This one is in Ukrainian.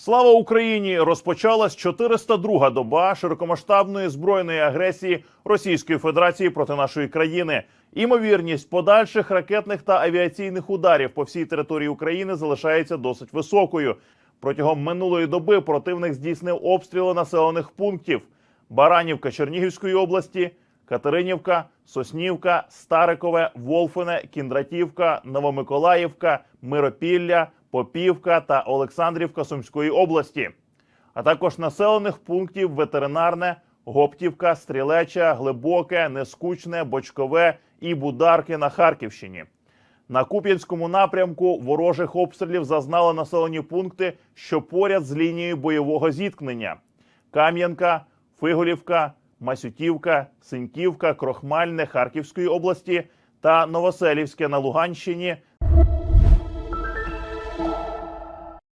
Слава Україні! Розпочалась 402-га доба широкомасштабної збройної агресії Російської Федерації проти нашої країни. Імовірність подальших ракетних та авіаційних ударів по всій території України залишається досить високою. Протягом минулої доби противник здійснив обстріли населених пунктів: Баранівка Чернігівської області, Катеринівка, Соснівка, Старикове, Волфине, Кіндратівка, Новомиколаївка, Миропілля, Попівка та Олександрівка Сумської області, а також населених пунктів Ветеринарне, Гоптівка, Стрілеча, Глибоке, Нескучне, Бочкове і Бударки на Харківщині. На Куп'янському напрямку ворожих обстрілів зазнали населені пункти, що поряд з лінією бойового зіткнення: Кам'янка, Фиголівка, Масютівка, Синьківка, Крохмальне Харківської області та Новоселівське на Луганщині, Thank you.